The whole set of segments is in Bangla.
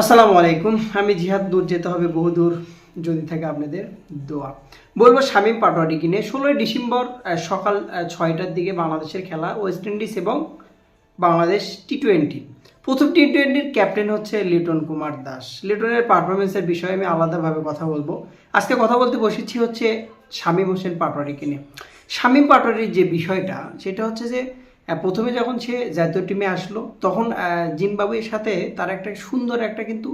আসসালামু আলাইকুম। আমি জিহাদ, দূর যেতে হবে বহু দূর যদি থাকে আপনাদের দোয়া। বলব শামীম পাটোয়ারিকে নিয়ে ষোলোই ডিসেম্বর সকাল ছয়টার দিকে বাংলাদেশের খেলা ওয়েস্ট ইন্ডিজ এবং বাংলাদেশ টি টোয়েন্টি প্রথম টি টোয়েন্টির ক্যাপ্টেন হচ্ছে লিটন কুমার দাস। লিটনের পারফরমেন্সের বিষয়ে আমি আলাদাভাবে কথা বলব। আজকে কথা বলতে বসেছি হচ্ছে শামীম হোসেন পাটোয়ারিকে নিয়ে শামীম পাটোয়ারির যে বিষয়টা, সেটা হচ্ছে যে প্রথমে যখন সে জাতীয় টিমে আসলো, তখন জিম্বাবুয়ের সাথে তার একটা সুন্দর একটা কিন্তু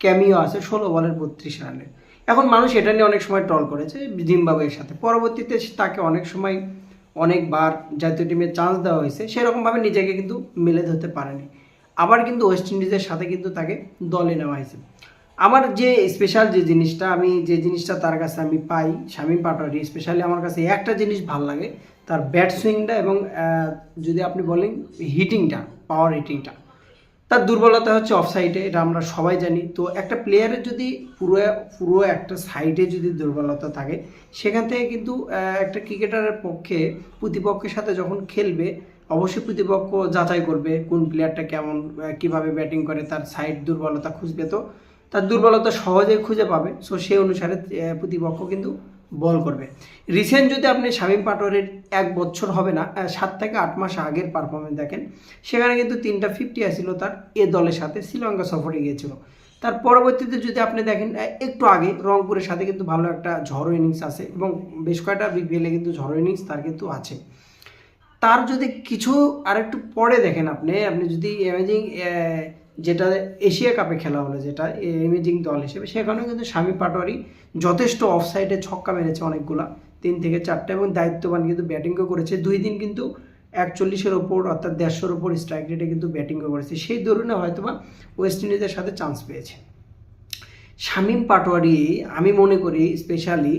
ক্যামিও আছে ষোলো বলের বত্রিশ রানের এখন মানুষ এটা নিয়ে অনেক সময় টল করেছে জিম্বাবুয়ের সাথে। পরবর্তীতে তাকে অনেক সময় অনেকবার জাতীয় টিমে চান্স দেওয়া হয়েছে। সেরকমভাবে নিজেকে কিন্তু মেলে ধরতে পারেনি। আবার কিন্তু ওয়েস্ট ইন্ডিজের সাথে কিন্তু তাকে দলে নেওয়া হয়েছে। আমার যে স্পেশাল যে জিনিসটা, আমি যে জিনিসটা তার কাছে আমি পাই, শামীম পাটোয়ারি স্পেশালি আমার কাছে একটা জিনিস ভালো লাগে, তার ব্যাট সুইংটা এবং যদি আপনি বলেন হিটিংটা পাওয়ার হিটিংটা তার দুর্বলতা হচ্ছে অফ সাইডে এটা আমরা সবাই জানি। তো একটা প্লেয়ারের যদি পুরো পুরো একটা সাইডে যদি দুর্বলতা থাকে, সেখান থেকে কিন্তু একটা ক্রিকেটারের পক্ষে প্রতিপক্ষের সাথে যখন খেলবে, অবশ্যই প্রতিপক্ষ যাচাই করবে কোন প্লেয়ারটা কেমন কীভাবে ব্যাটিং করে, তার সাইড দুর্বলতা খুঁজবে তো। তার দুর্বলতা সহজে খুঁজে পাবে। সো সেই অনুসারে প্রতিপক্ষ কিন্তু বল করবে। রিসেন্ট যদি আপনি শামীম পাটোয়ারির এক বছর হবে না সাত থেকে আট মাস আগের পারফরমেন্স দেখেন, সেখানে কিন্তু তিনটা ফিফটি আসছিল তার। এ দলের সাথে শ্রীলঙ্কা সফরে গিয়েছিল। তার পরবর্তীতে যদি আপনি দেখেন একটু আগে রংপুরের সাথে কিন্তু ভালো একটা ঝড়ো ইনিংস আছে এবং বেশ কয়েকটা বিপিএলে কিন্তু ঝড়ো ইনিংস তার কিন্তু আছে। তার যদি কিছু আরেকটু পরে দেখেন আপনি আপনি যদি ইমেজিং যেটা এশিয়া কাপে খেলা হলো, যেটা ইমেজিং দল হিসেবে, সেখানেও কিন্তু স্বামী পাটোয়ারি যথেষ্ট অফ সাইডে ছক্কা মেরেছে অনেকগুলা, তিন থেকে চারটা, এবং দায়িত্ববান কিন্তু ব্যাটিংও করেছে। দুই দিন কিন্তু একচল্লিশের ওপর, অর্থাৎ দেড়শোর ওপর স্ট্রাইক রেটে কিন্তু ব্যাটিংও করেছে। সেই দরুনে হয়তোবা ওয়েস্ট ইন্ডিজের সাথে চান্স পেয়েছে। শামীম পাটোয়ারি, আমি মনে করি স্পেশালি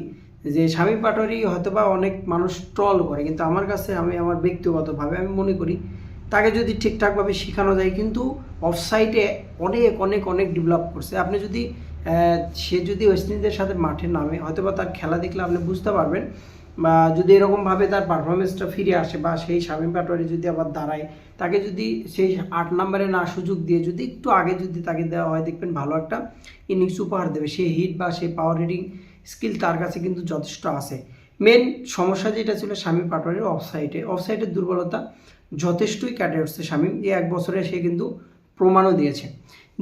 যে শামীম পাটোয়ারি হয়তোবা অনেক মানুষ ট্রল করে, কিন্তু আমার কাছে, আমি আমার ব্যক্তিগতভাবে আমি মনে করি তাকে যদি ঠিকঠাকভাবে শেখানো যায়, কিন্তু অফসাইডে অনেক অনেক অনেক ডেভেলপ করছে। আপনি যদি সে যদি ওয়েস্ট ইন্ডিজের সাথে মাঠে নামে, হয়তোবা তার খেলা দেখলে আপনি বুঝতে পারবেন, বা যদি এরকমভাবে তার পারফরমেন্সটা ফিরে আসে, বা সেই শামীম পাটোয়ারি যদি আবার দাঁড়ায়, তাকে যদি সেই আট নম্বরে না সুযোগ দিয়ে যদি একটু আগে যদি তাকে দেওয়া হয়, দেখবেন ভালো একটা ইনিংস উপহার দেবে। সেই হিট বা সেই পাওয়ার হিটিং স্কিল তার কাছে কিন্তু যথেষ্ট আছে। মেন সমস্যা যেটা ছিল শামীম পাটোয়ারির অফ সাইডে অফ সাইডের দুর্বলতা যথেষ্টই কাটে উঠছে শামীম এই এক বছরে সে কিন্তু প্রমাণও দিয়েছে।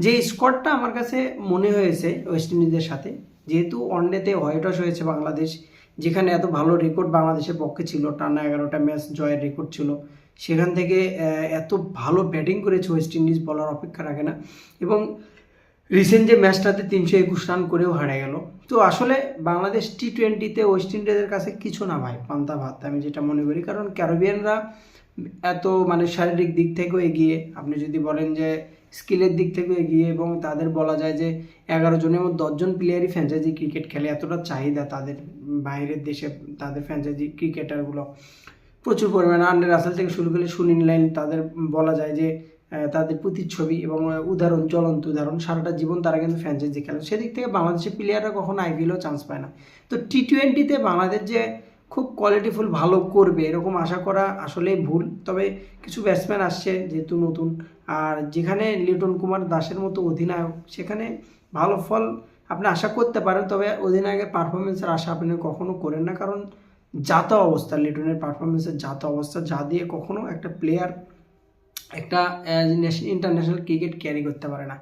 যে স্কোরটা আমার কাছে মনে হয়েছে ওয়েস্ট ইন্ডিজের সাথে, যেহেতু ওয়ানডেতে হোয়াইট ওয়াশ হয়েছে বাংলাদেশ, যেখানে এত ভালো রেকর্ড বাংলাদেশের পক্ষে ছিল, টানা এগারোটা ম্যাচ জয়ের রেকর্ড ছিল, সেখান থেকে এত ভালো ব্যাটিং করেছে ওয়েস্ট ইন্ডিজ বলার অপেক্ষা রাখে না। এবং রিসেন্ট যে ম্যাচটাতে তিনশো একুশ রান করেও হারে গেল। তো আসলে বাংলাদেশ টি টোয়েন্টিতে ওয়েস্ট ইন্ডিজের কাছে কিছু না ভাই, পান্তা ভাত, আমি যেটা মনে করি। কারণ ক্যারোবিয়ানরা এত মানে শারীরিক দিক থেকেও এগিয়ে, আপনি যদি বলেন যে স্কিলের দিক থেকেও এগিয়ে এবং তাদের বলা যায় যে এগারো জনের মধ্যে দশজন প্লেয়ারই ফ্র্যাঞ্চাইজি ক্রিকেট খেলে, এতটা চাহিদা তাদের বাইরের দেশে তাদের ফ্র্যাঞ্চাইজি ক্রিকেটারগুলো প্রচুর পরিমাণে আন্ডার রাসেল থেকে শুরু করে সুনীল লাইন তাদের বলা যায় যে তাদের প্রতিচ্ছবি এবং উদাহরণ, জ্বলন্ত উদাহরণ, সারাটা জীবন তারা কিন্তু ফ্র্যাঞ্চাইজি খেলে। সেদিক থেকে বাংলাদেশের প্লেয়াররা কখনো আইপিএলও চান্স পায় না। তো টি টোয়েন্টিতে বাংলাদেশ যে খুব কোয়ালিটিফুল ভালো করবে, এরকম আশা করা আসলেই ভুল। তবে কিছু ব্যাটসম্যান আসছে যেহেতু নতুন। আর যেখানে লিটন কুমার দাসের মতো অধিনায়ক, সেখানে ভালো ফল আপনি আশা করতে পারেন, তবে অধিনায়কের পারফরমেন্সের আশা আপনি কখনো করেন না। কারণ জাত অবস্থা, লিটনের পারফরমেন্সের জাত অবস্থা, যা দিয়ে কখনো একটা প্লেয়ার একটা ইন্টারন্যাশনাল ক্রিকেট ক্যারি করতে পারে না।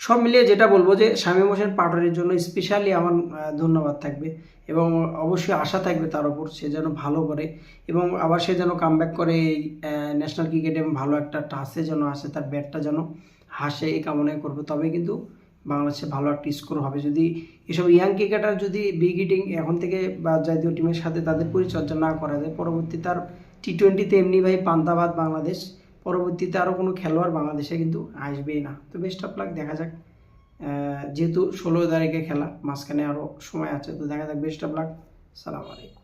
সব মিলিয়ে যেটা বলব যে, শামীম হোসেন পাটোয়ারির জন্য স্পেশালি আমার ধন্যবাদ থাকবে এবং অবশ্যই আশা থাকবে তার ওপর সে যেন ভালো করে এবং আবার সে যেন কামব্যাক করে এই ন্যাশনাল ক্রিকেটে ভালো একটা টাসে যেন আসে, তার ব্যাটটা যেন হাসে এই কামনাই করবে। তবে কিন্তু বাংলাদেশে ভালো একটা স্কোর হবে। যদি এসব ইয়াং ক্রিকেটার যদি বিগ হিটিং এখন থেকে বা জাতীয় টিমের সাথে তাদের পরিচর্যা না করা যায় পরবর্তী তার টি টোয়েন্টিতে এমনি ভাই পান্তাবাদ বাংলাদেশ পরবর্তীতে আরও কোনো খেলোয়াড় বাংলাদেশে কিন্তু আসবেই না। তো বেস্ট অফ লাক দেখা যাক। যেহেতু ষোলো তারিখে খেলা, মাঝখানে আরও সময় আছে, তো দেখা যাক বেস্ট অফ লাক সালাম আলাইকুম।